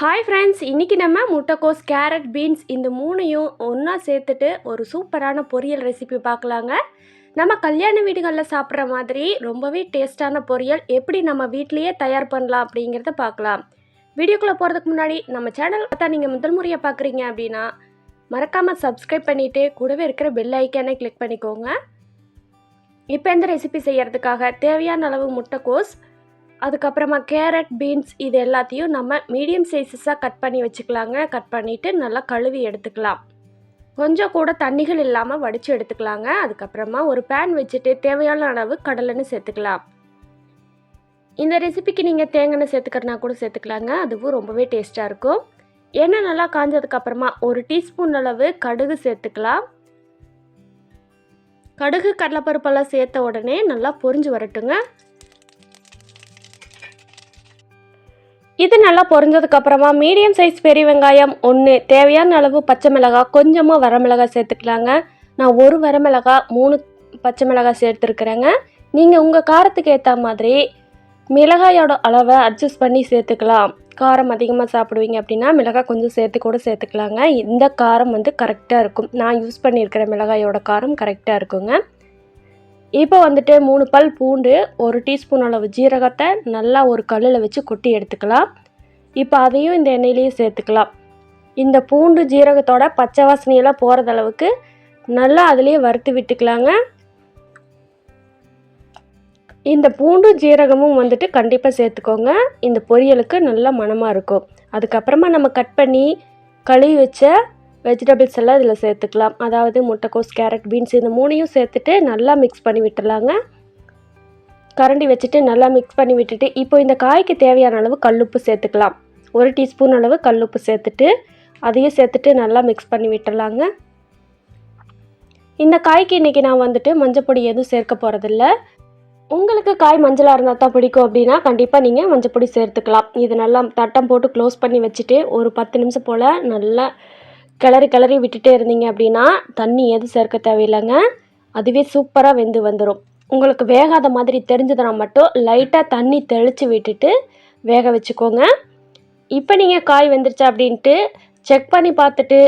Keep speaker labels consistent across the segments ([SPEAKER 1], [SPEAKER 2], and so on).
[SPEAKER 1] Hi friends இன்றைக்கி நம்ம முட்டைக்கோஸ் கேரட் பீன்ஸ் இந்த மூணையும் ஒன்றா சேர்த்துட்டு ஒரு சூப்பரான பொரியல் ரெசிபி பார்க்கலாங்க. நம்ம கல்யாண வீடுகளில் சாப்பிட்ற மாதிரி ரொம்பவே டேஸ்டான பொரியல் எப்படி நம்ம வீட்லேயே தயார் பண்ணலாம் அப்படிங்கிறத பார்க்கலாம். வீடியோக்குள்ளே போகிறதுக்கு முன்னாடி நம்ம சேனல் பார்த்தா நீங்கள் முதல் முறையாக பார்க்குறீங்க அப்படின்னா மறக்காமல் சப்ஸ்கிரைப் பண்ணிவிட்டு கூடவே இருக்கிற பெல் ஐக்கானே கிளிக் பண்ணிக்கோங்க. இப்போ இந்த ரெசிபி செய்கிறதுக்காக தேவையான அளவு முட்டைக்கோஸ் அதுக்கப்புறமா கேரட் பீன்ஸ் இது எல்லாத்தையும் நம்ம மீடியம் சைஸஸாக கட் பண்ணி வச்சுக்கலாங்க. கட் பண்ணிவிட்டு நல்லா கழுவி எடுத்துக்கலாம். கொஞ்சம் கூட தண்ணிகள் இல்லாமல் வடித்து எடுத்துக்கலாங்க. அதுக்கப்புறமா ஒரு பேன் வச்சுட்டு தேவையான அளவு கடலைன்னு சேர்த்துக்கலாம். இந்த ரெசிபிக்கு நீங்கள் தேங்காய் சேர்த்துக்கிறனா கூட சேர்த்துக்கலாங்க. அதுவும் ரொம்பவே டேஸ்ட்டாக இருக்கும். எண்ணெய் நல்லா காஞ்சதுக்கப்புறமா ஒரு டீஸ்பூன் அளவு கடுகு சேர்த்துக்கலாம். கடுகு கடலைப்பருப்பெல்லாம் சேர்த்த உடனே நல்லா பொரிஞ்சு வரட்டுங்க. இது நல்லா பொரிஞ்சதுக்கு அப்புறமா மீடியம் சைஸ் பெரிய வெங்காயம் ஒன்று தேவையான அளவு பச்சை மிளகாய் கொஞ்சமாக வரமிளகாய் சேர்த்துக்கலாங்க. நான் ஒரு வரமிளகாய் மூணு பச்சை மிளகாய் சேர்த்துருக்குறேங்க. நீங்கள் உங்கள் காரத்துக்கு ஏற்ற மாதிரி மிளகாயோட அளவை அட்ஜஸ்ட் பண்ணி சேர்த்துக்கலாம். காரம் அதிகமாக சாப்பிடுவீங்க அப்படின்னா மிளகாய் கொஞ்சம் சேர்த்து கூட சேர்த்துக்கலாங்க. இந்த காரம் வந்து கரெக்டாக இருக்கும். நான் யூஸ் பண்ணியிருக்கிற மிளகாயோட காரம் கரெக்டாக இருக்குங்க. இப்போ வந்துட்டு மூணு பல் பூண்டு ஒரு டீஸ்பூன் அளவு ஜீரகத்தை நல்லா ஒரு கல்லில் வச்சு கொட்டி எடுத்துக்கலாம். இப்போ அதையும் இந்த எண்ணெயிலேயே சேர்த்துக்கலாம். இந்த பூண்டு ஜீரகத்தோட பச்சை வாசனையெல்லாம் போகிறது அளவுக்கு நல்லா அதுலேயே வறுத்து விட்டுக்கலாங்க. இந்த பூண்டு ஜீரகமும் வந்துட்டு கண்டிப்பாக சேர்த்துக்கோங்க. இந்த பொரியலுக்கு நல்ல மணமாக இருக்கும். அதுக்கப்புறமா நம்ம கட் பண்ணி கழுவி வச்ச வெஜிடபிள்ஸ் எல்லாம் இதில் சேர்த்துக்கலாம். அதாவது முட்டைக்கோஸ் கேரட் பீன்ஸ் இந்த மூணையும் சேர்த்துட்டு நல்லா மிக்ஸ் பண்ணி விட்டுடலாங்க. கரண்டி வச்சுட்டு நல்லா மிக்ஸ் பண்ணி விட்டுட்டு இப்போ இந்த காய்க்கு தேவையான அளவு கல்லுப்பு சேர்த்துக்கலாம். ஒரு டீஸ்பூன் அளவு கல்லுப்பு சேர்த்துட்டு அதையும் சேர்த்துட்டு நல்லா மிக்ஸ் பண்ணி விட்டுடலாங்க. இந்த காய்க்கு இன்றைக்கி நான் வந்துட்டு மஞ்சப்பொடி எதுவும் சேர்க்க போகிறதில்ல உங்களுக்கு காய் மஞ்சளாக இருந்தால் தான் பிடிக்கும் அப்படின்னா கண்டிப்பாக நீங்கள் மஞ்சப்பொடி சேர்த்துக்கலாம். இது நல்லா தட்டம் போட்டு க்ளோஸ் பண்ணி வச்சுட்டு ஒரு பத்து நிமிஷம் போல் நல்லா கிளறி கிளறி விட்டுட்டே இருந்தீங்க அப்படின்னா தண்ணி எதுவும் சேர்க்க தேவையில்லைங்க. அதுவே சூப்பராக வெந்து வந்துடும் உங்களுக்கு வேகாத மாதிரி தெரிஞ்சதுனா மட்டும் லைட்டாக தண்ணி தெளித்து விட்டுட்டு வேக வச்சுக்கோங்க. இப்போ நீங்கள் காய் வெந்துருச்சா அப்படின்ட்டு செக் பண்ணி பார்த்துட்டு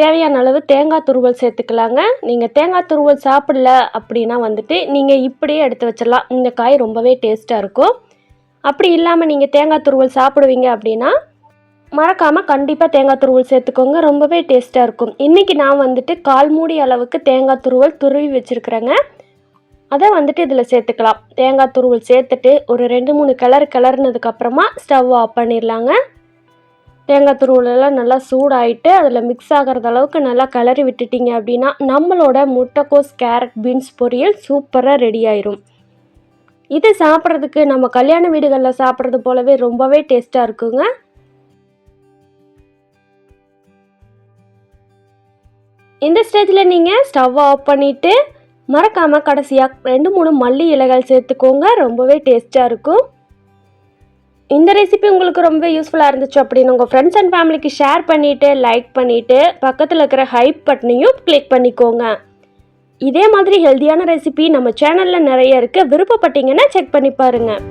[SPEAKER 1] தேவையான அளவு தேங்காய் துருவல் சேர்த்துக்கலாங்க. நீங்கள் தேங்காய் துருவல் சாப்பிடல அப்படின்னா வந்துட்டு நீங்கள் இப்படியே எடுத்து வச்சிடலாம். இந்த காய் ரொம்பவே டேஸ்ட்டாக இருக்கும். அப்படி இல்லாமல் நீங்கள் தேங்காய் துருவல் சாப்பிடுவீங்க அப்படின்னா மறக்காமல் கண்டிப்பாக தேங்காய் துருவல் சேர்த்துக்கோங்க. ரொம்பவே டேஸ்ட்டாக இருக்கும். இன்றைக்கி நான் வந்துட்டு கால் மூடி அளவுக்கு தேங்காய் துருவல் துருவி வச்சுருக்குறேங்க. அதை வந்துட்டு இதில் சேர்த்துக்கலாம். தேங்காய் துருவல் சேர்த்துட்டு ஒரு ரெண்டு மூணு கலர் கிளறுனதுக்கப்புறமா ஸ்டவ் ஆஃப் பண்ணிடலாங்க. தேங்காய் துருவலெல்லாம் நல்லா சூடாயிட்டு அதில் மிக்ஸ் ஆகிறது அளவுக்கு நல்லா கிளறி விட்டுட்டீங்க அப்படின்னா நம்மளோட முட்டைக்கோஸ் கேரட் பீன்ஸ் பொரியல் சூப்பராக ரெடி ஆயிரும். இது சாப்பிட்றதுக்கு நம்ம கல்யாண வீடுகளில் சாப்பிட்றது போலவே ரொம்பவே டேஸ்ட்டாக இருக்குங்க. இந்த ஸ்டேஜில் நீங்கள் ஸ்டவ் ஆஃப் பண்ணிவிட்டு மறக்காமல் கடைசியாக ரெண்டு மூணு மல்லி இலைகள் சேர்த்துக்கோங்க. ரொம்பவே டேஸ்ட்டாக இருக்கும். இந்த ரெசிபி உங்களுக்கு ரொம்ப யூஸ்ஃபுல்லாக இருந்துச்சு அப்படின்னு உங்கள் ஃப்ரெண்ட்ஸ் அண்ட் ஃபேமிலிக்கு ஷேர் பண்ணிவிட்டு லைக் பண்ணிவிட்டு பக்கத்தில் இருக்கிற ஹைப் பட்டனையும் கிளிக் பண்ணிக்கோங்க. இதே மாதிரி ஹெல்த்தியான ரெசிபி நம்ம சேனலில் நிறைய இருக்குது விருப்பப்பட்டீங்கன்னா செக் பண்ணி பாருங்கள்